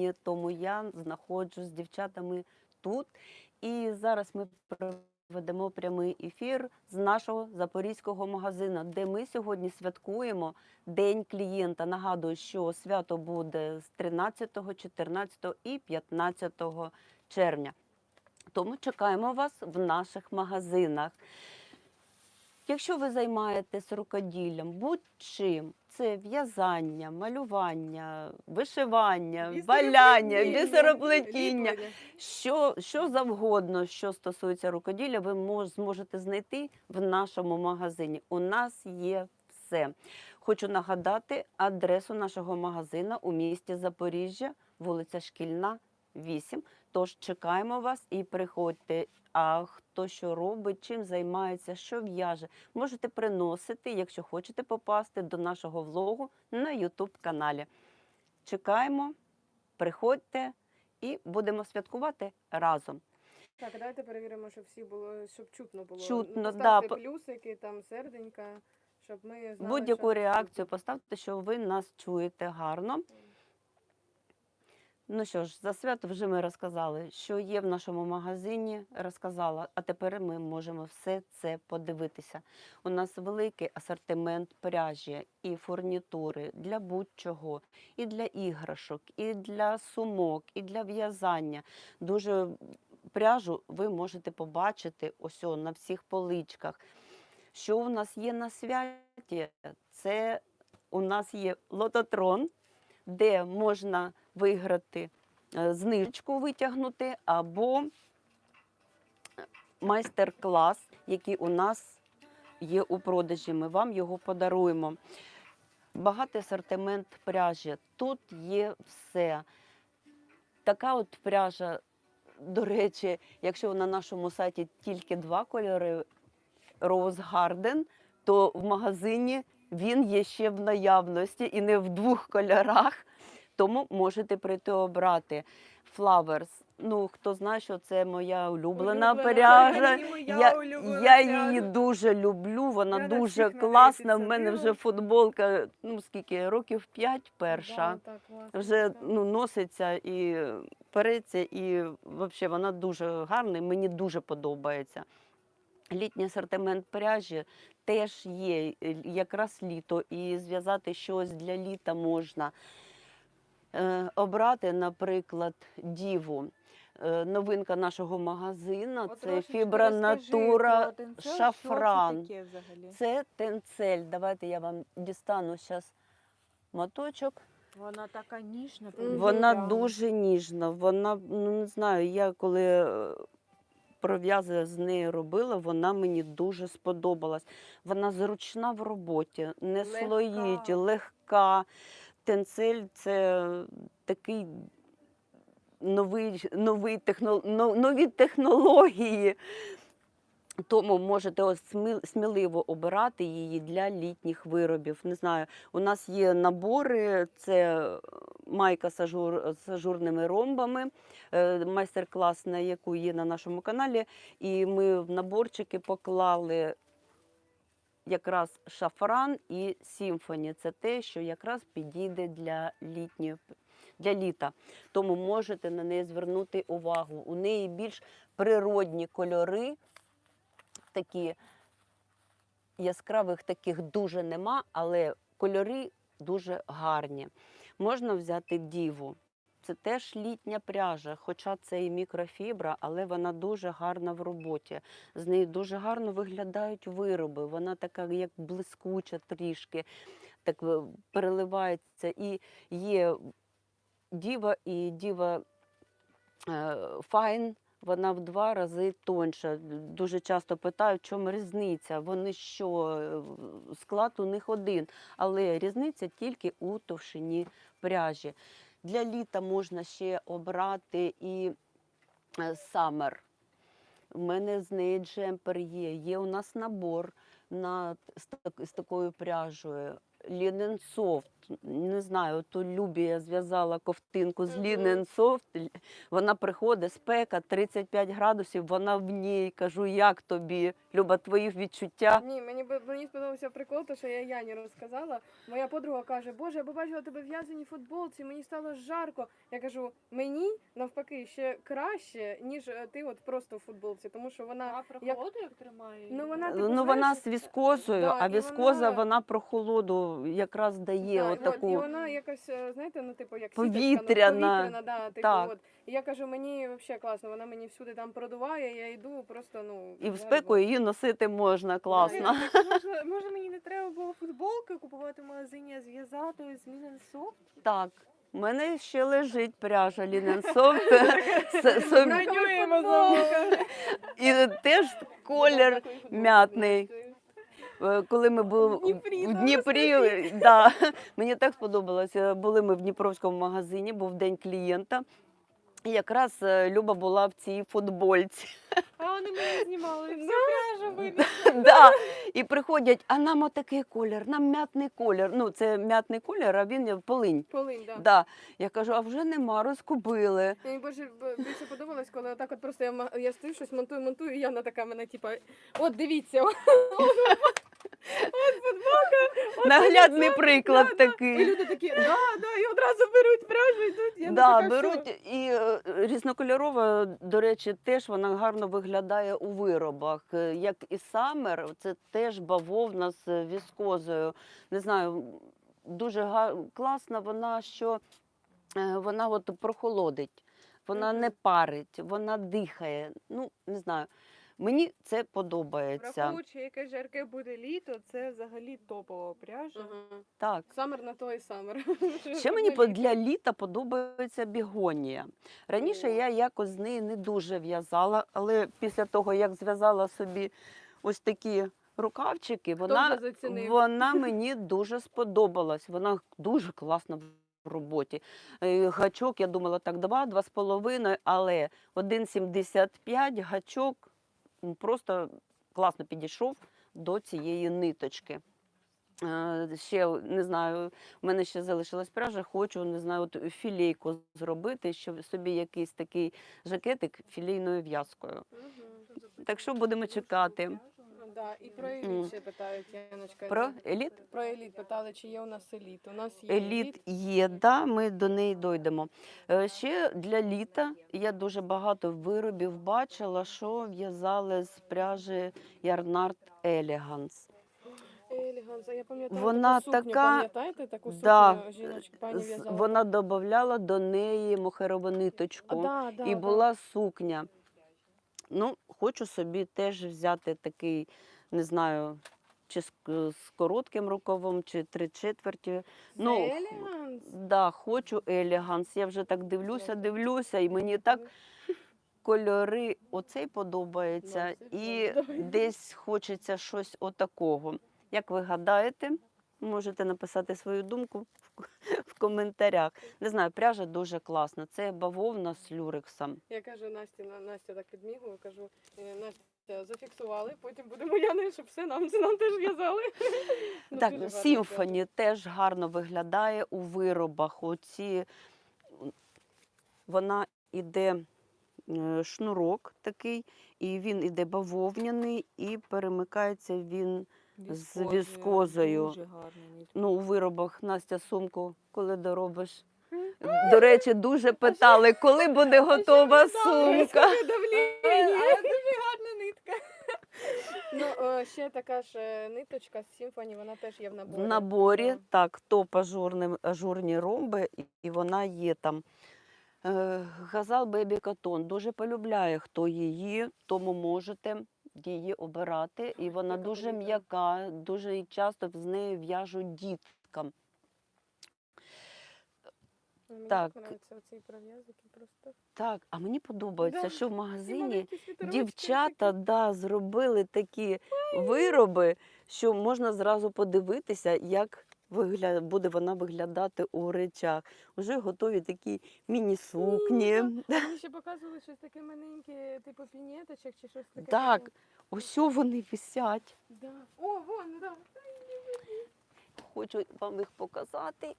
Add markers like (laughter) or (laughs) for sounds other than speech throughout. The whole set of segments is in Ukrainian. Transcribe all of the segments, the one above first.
магазині, тому я знаходжусь з дівчатами тут. І зараз ми проведемо прямий ефір з нашого запорізького магазину, де ми сьогодні святкуємо День клієнта. Нагадую, що свято буде з 13, 14 і 15 червня. Тому чекаємо вас в наших магазинах. Якщо ви займаєтесь рукоділлям, будь-чим, це в'язання, малювання, вишивання, валяння, бісероплетіння, що, що завгодно, що стосується рукоділля, ви мож, зможете знайти в нашому магазині. У нас є все. Хочу нагадати адресу нашого магазину у місті Запоріжжя, вулиця Шкільна, 8. Тож чекаємо вас і приходьте. А хто що робить, чим займається, що в'яже, можете приносити, якщо хочете попасти до нашого влогу на YouTube каналі. Чекаємо, приходьте і будемо святкувати разом. Так, давайте перевіримо, щоб всі було, щоб чутно було. Чутно, Ну, да, плюсики, там серденька, щоб ми знали, Будь-яку що реакцію поставте, що ви нас чуєте гарно. Ну що ж, за свято вже ми розказали, що є в нашому магазині, розказала, а тепер ми можемо все це подивитися. У нас великий асортимент пряжі і фурнітури для будь-чого, і для іграшок, і для сумок, і для в'язання. Дуже пряжу ви можете побачити ось на всіх поличках. Що у нас є на святі? Це у нас є лототрон, де можна виграти е, знижечку витягнути або майстер-клас, який у нас є у продажі. Ми вам його подаруємо. Багатий асортимент пряжі. Тут є все. Така от пряжа, до речі, якщо на нашому сайті тільки два кольори Rose Garden, то в магазині він є ще в наявності і не в двох кольорах. Тому можете прийти обрати. Flowers. Ну, хто знає, що це моя улюблена Улюблена пряжа. Я, улюблена я пряжа. її дуже люблю, вона Я дуже класна. В мене вже футболка, ну скільки років 5 перша. Да, Вже ну, носиться і переться, і взагалі вона дуже гарна, і мені дуже подобається. Літній асортимент пряжі теж є якраз літо, і зв'язати щось для літа можна. Е, обрати, наприклад, діву. Е, Новинка нашого магазину От це фібра натура тенцель, шафран. Це? Це тенцель. Давайте я вам дістану зараз моточок. Вона така ніжна. Вона дуже ніжна. Вона, ну не знаю, я коли е, пров'язи з нею робила, вона мені дуже сподобалась. Вона зручна в роботі, не Легка. слоїть, легка. Тенцель це такий новий, новий техно, нові технології. Тому можете сміливо обирати її для літніх виробів. Не знаю, у нас є набори, це майка з ажур, з ажурними ромбами, е, майстер-клас, на яку є на нашому каналі. І ми в наборчики поклали якраз шафран і сімфоні. Це те, що якраз підійде для літньої. Для літа, тому можете на неї звернути увагу. У неї більш природні кольори, такі яскравих таких дуже нема, але кольори дуже гарні. Можна взяти діву. Це теж літня пряжа, хоча це і мікрофібра, але вона дуже гарна в роботі. З неї дуже гарно виглядають вироби. Вона така, як блискуча трішки, так е, переливається. І є діва і діва е, файн. Вона в два рази тонша. Дуже часто питають, в чому різниця. Вони що, е, склад у них один, але різниця тільки у товщині пряжі. Для літа можна ще обрати і е, самер. У мене з неї джемпер є. Є у нас набор на, з, так- з такою. Linen Soft. Не знаю, то Любі я зв'язала ковтинку з Мгм. Лінен Софт. Вона приходить, спека 35 градусів, вона в ній. Кажу, як тобі? Люба, твої відчуття? Ні, мені мені сподобався прикол, то що я Яні розказала. Моя подруга каже, Боже, я побачила тебе в в'язаній футболці, мені стало жарко. Я кажу, мені навпаки ще краще, ніж е, ти от просто в футболці, тому що вона А прохолоду як тримає? Ну, вона, її? типу, Ну, вона з віскозою, да, а віскоза вона- вона про холоду якраз дає Да, от, і вона якось, е, знаєте, ну типу як Повітряна. сіточка, ну, повітряна, да, типу, Так. от. І я кажу, мені взагалі класно, вона мені всюди там продуває, я йду просто, ну. І в спеку її носити можна класно. Може, може мені не треба було футболки купувати в магазині, а зв'язати з Міненсофт? Так. У мене ще лежить пряжа Лінен Софт. С- собі- Бронюємо І теж колір м'ятний. Е, Коли ми були В Дніпрі, в Дніпрі, да, (laughs) мені так сподобалося. Були ми в Дніпровському магазині, був день клієнта. І якраз е, Люба була в цій футбольці. А вони мене знімали, (laughs) пряжа (laughs) да. І приходять, а нам отакий колір, нам м'ятний колір. Ну, це м'ятний колір, а він полинь. Полинь, да. Да. Я кажу, а вже нема, розкубили. Мені більше, більше подобалось, коли отак от просто я, я стою, щось монтую, монтую, і Яна така мене, типа, от дивіться, от футболка, от Наглядний приклад Да, да. І люди такі, да, да, і одразу беруть пряжу, йдуть. Я Да, така, беруть «Що?» і е, різнокольорова, до речі, теж вона гарно виглядає у виробах. Е, Як і самер, це теж бавовна з віскозою. Не знаю, дуже га- класна вона, що е, вона от прохолодить, вона не парить, вона дихає. Ну, не знаю. Мені це подобається. Враховуючи, яке жарке буде літо, це взагалі топова пряжа. Ага. Так. Самер на той самер. (laughs) Ще мені по- для літа подобається бігонія. Раніше О. я якось з неї не дуже в'язала, але після того, як зв'язала собі ось такі рукавчики, вона, вже зацінив? вона (laughs) мені дуже сподобалась. Вона дуже класна в роботі. Е, Гачок, я думала, так, два, два з половиною, але 1,75 гачок просто класно підійшов до цієї ниточки. Е, Ще не знаю, в мене ще залишилась пряжа, хочу не знаю, от філійку зробити, щоб собі якийсь такий жакетик філійною в'язкою. Угу. Так що будемо чекати. Да, і про еліт ще питають, Яночка. Про еліт? Про еліт питали, чи є у нас еліт. У нас є Еліт є, да, ми до неї дійдемо. Е, Ще для літа я дуже багато виробів бачила, що в'язали з пряжі Ярнард Елеганс. А я пам'ятаю Вона таку сукню, така- пам'ятаєте таку сукню Да, жіночка, пані в'язала? Вона додавала до неї мохерову ниточку. А, да, да, і да. була сукня. Ну, хочу собі теж взяти такий, не знаю, чи з, з коротким рукавом, чи три четверті. Ну, Елеганс. да, хочу елеганс. Я вже так дивлюся, дивлюся, і мені так кольори оцей подобається, і десь хочеться щось отакого. Як ви гадаєте, можете написати свою думку (laughs) в, коментарях. Не знаю, пряжа дуже класна. Це бавовна з люрексом. Я кажу Насті, на- Настя так підмігую, кажу, «Е, Настя, зафіксували, потім будемо Яни, щоб все нам, (laughs) нам теж в'язали. Ну, Так, дуже сімфоні теж гарно виглядає у виробах. Оці вона іде е, шнурок такий, і він іде бавовняний, і перемикається він. З віскозою. Ну, у виробах Настя сумку, коли доробиш. До речі, дуже питали, коли буде готова сумка. (laughs) (laughs) Ну, е, ще така ж е, ниточка з симфоні, вона теж є в наборі. В наборі так, топ ажурні, ажурні ромби, і- вона є там. Е, Газал Бебі Катон дуже полюбляє, хто її, тому можете її обирати. І вона дуже м'яка, дуже часто з нею в'яжуть діткам. Мені Так. оці просто. Так, а мені подобається, Да, що в магазині дівчата да, зробили такі вироби, що можна зразу подивитися, як вигля... буде вона виглядати у речах. Уже готові такі міні-сукні. Ні, (laughs) Мені ще показували щось таке маленьке, типу пінеточок чи щось таке. Так, ось вони висять. Да. О, вон, да. хочу вам їх показати.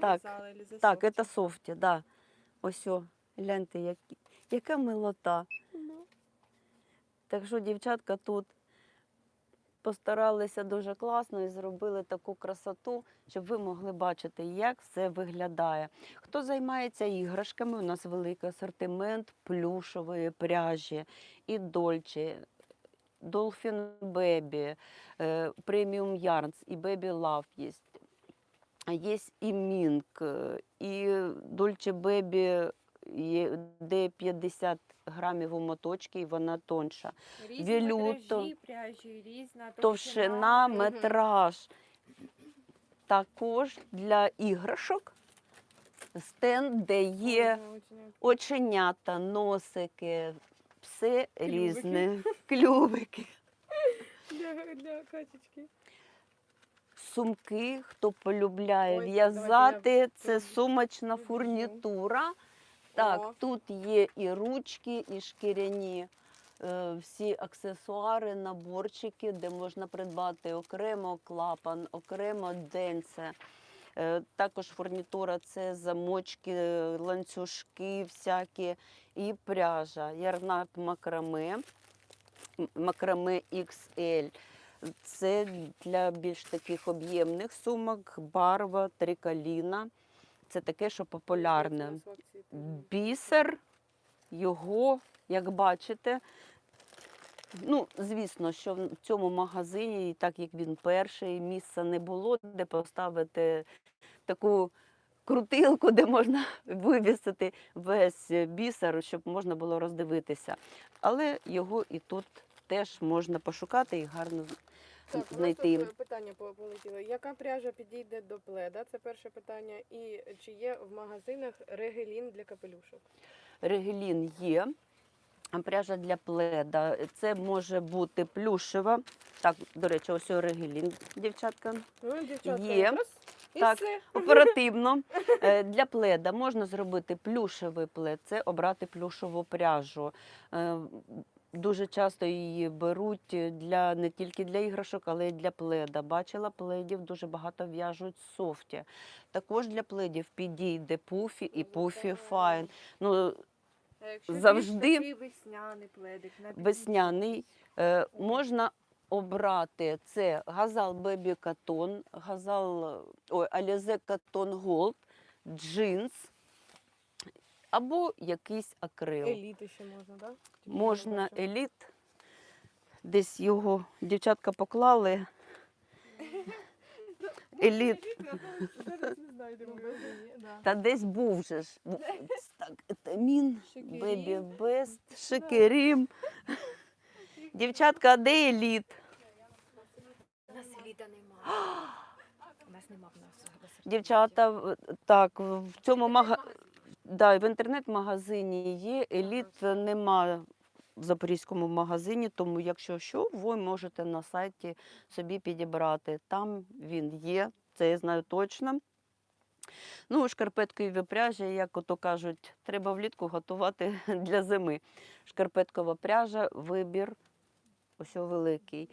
Так, Так, це софті, да. Ось, о, гляньте, які, яка милота. Так що дівчатка тут постаралися дуже класно і зробили таку красоту, щоб ви могли бачити, як все виглядає. Хто займається іграшками, у нас великий асортимент плюшової пряжі і дольче. Dolphin Baby, е, Premium Yarns і Baby Love є. Є і Mink, е, і Dolce Baby, де 50 грамів у моточки, і вона тонша. Різні метражі пряжі, різна Товщина, метраж. Також для іграшок стенд, де є оченята, носики, все різне, (laughs) клювики. Для, для качечки. Сумки, хто полюбляє в'язати, це сумочна фурнітура. Так, тут є і ручки, і шкіряні е, всі аксесуари, наборчики, де можна придбати окремо клапан, окремо денце. Е, Також фурнітура це замочки, ланцюжки всякі і пряжа. Ярнард макраме, макраме XL. Це для більш таких об'ємних сумок, барва, трикаліна. Це таке, що популярне. Бісер, його, як бачите, ну, звісно, що в цьому магазині, і так як він перший, місця не було, де поставити таку крутилку, де можна (laughs) вивісити весь бісер, щоб можна було роздивитися. Але його і тут теж можна пошукати і гарно Так, знайти. тут е, питання полетіло. Яка пряжа підійде до пледа? Це перше питання. І чи є в магазинах регелін для капелюшок? Регелін є. Пряжа для пледа. Це може бути плюшева. Так, до речі, ось регелін, дівчатка. Ну, дівчатка, Є. і Так. все. Оперативно. (laughs) Е, Для пледа можна зробити плюшевий плед, це обрати плюшеву пряжу. Е, Дуже часто її беруть для не тільки для іграшок, але й для пледа. Бачила пледів, дуже багато в'яжуть софті. Також для пледів підійде пуфі і пуфі файн. Ну, А якщо більш завжди такий весняний пледик, на весняний. Е, можна обрати це газал Бебі Катон, газал ой, Алізе Катон Голд, джинс або якийсь акрил. Еліти ще можна, так? Можна еліт. Десь його дівчатка поклали. Еліт. Зараз не знайдемо. Та десь був же ж. Так, етамін. Бебі Бест, Шикерім. Дівчатка, а де еліт? У нас еліта немає. (gasps) У нас нема в нас. Дівчата, так, в цьому мага... да, в інтернет-магазині є, еліт нема в запорізькому магазині, тому якщо що, ви можете на сайті собі підібрати. Там він є, це я знаю точно. Ну, шкарпеткові пряжі, як ото кажуть, треба влітку готувати (laughs) для зими. Шкарпеткова пряжа, вибір, ось великий.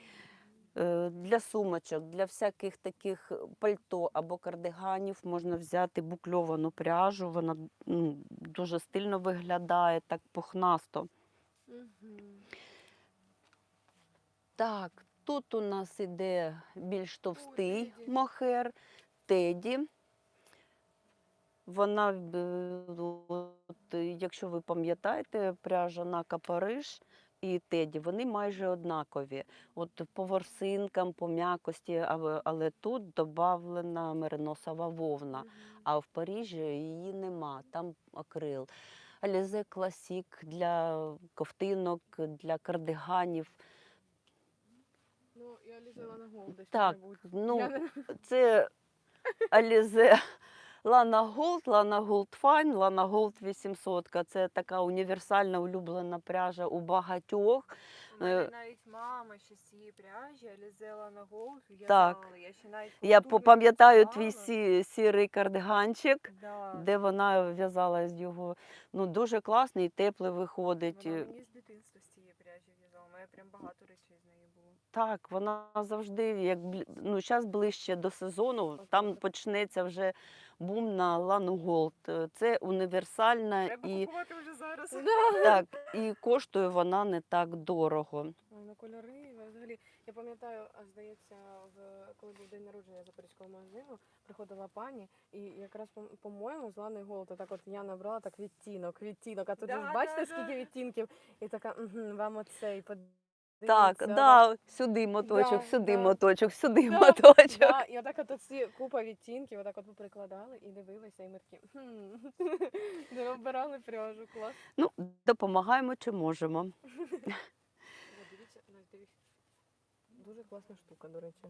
Е, Для сумочок, для всяких таких пальто або кардиганів можна взяти букльовану пряжу. Вона ну, дуже стильно виглядає, так пухнасто. Так, тут у нас іде більш товстий мохер, теді. Вона, е, от, е, якщо ви пам'ятаєте, пряжа Нака Париж і теді, вони майже однакові. От по ворсинкам, по м'якості, але- тут додавлена мериносова вовна. А в Парижі її нема, там акрил. Алізе класік для ковтинок, для кардиганів. Ну, я лізала на гол десь. Так, ну це (laughs) Алізе Лана Голд, Лана Голд Файн, Лана Голд 800. Це така універсальна улюблена пряжа у багатьох. У мене Е, навіть мама ще з цієї пряжі, Алізела на голос Так. в'язала. Я, ще навіть Я пам'ятаю твій сі, сірий кардиганчик, Да. де вона в'язала з його. Ну, дуже класний, теплий виходить. Вона мені з дитинства з цієї пряжі в'язала. У прям багато речей з неї було. Так, вона завжди, як ну, зараз ближче до сезону, там почнеться вже бум на Лану Голд. Е, Це універсальна Треба і купувати вже зараз. (laughs) так, і коштує вона не так дорого. Ой, ну кольори, взагалі. Я пам'ятаю, а здається, в коли був день народження запорізького магазину, приходила пані, і якраз по- по-моєму, з Лани Голд, так от я набрала так відтінок, відтінок. А тут Да, ж бачите, да, скільки да. відтінків, і така, угу, вам оцей Так, да, сюди моточок, Да, сюди да. моточок, сюди (laughs) Да, моточок. Да, і отак от ці купа відтінків, отак от прикладали і дивилися, і ми такі, хм, (laughs) не обирали пряжу, клас. Ну, допомагаємо чи можемо. (laughs) О, Дивіться, Настя. Дуже класна штука, до речі.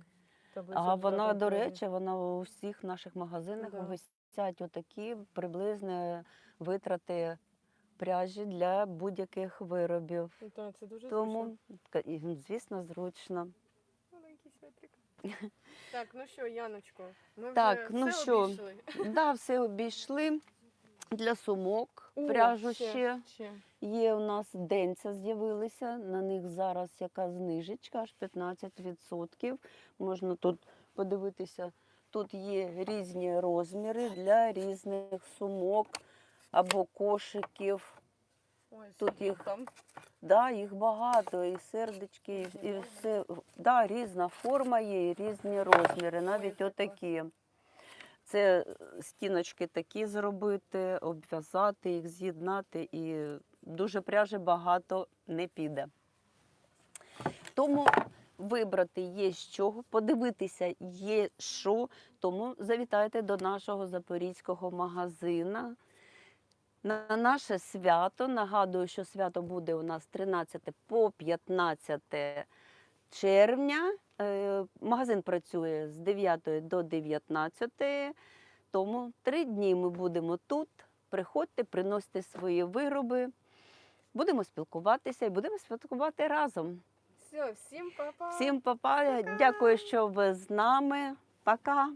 Таблиця А вона, до пряжі. речі, вона у всіх наших магазинах Да. висять отакі приблизні витрати пряжі для будь-яких виробів. Ну, Так, це дуже Тому, зручно. звісно, зручно. Маленький світрик. Так, ну що, Яночко, ми Так, вже ну все що, обійшли. Да, все обійшли. Для сумок О, пряжу ще, ще. ще. Є у нас денця з'явилися. На них зараз яка знижечка, аж 15%. Можна тут подивитися. Тут є різні розміри для різних сумок або кошиків. Ой, Тут їх там. Да, їх багато, і сердечки, і, і все. Да, різна форма є, і різні розміри, навіть отакі. Це стіночки такі зробити, обв'язати їх, з'єднати, і дуже пряжі багато не піде. Тому вибрати є з чого, подивитися є що, тому завітайте до нашого запорізького магазина. На наше свято нагадую, що свято буде у нас 13 по 15 червня. Е, Магазин працює з 9 до 19, тому три дні ми будемо тут. Приходьте, приносьте свої вироби. Будемо спілкуватися і будемо святкувати разом. Все, всім па-па. Всім па-па, дякую, що ви з нами. Пока.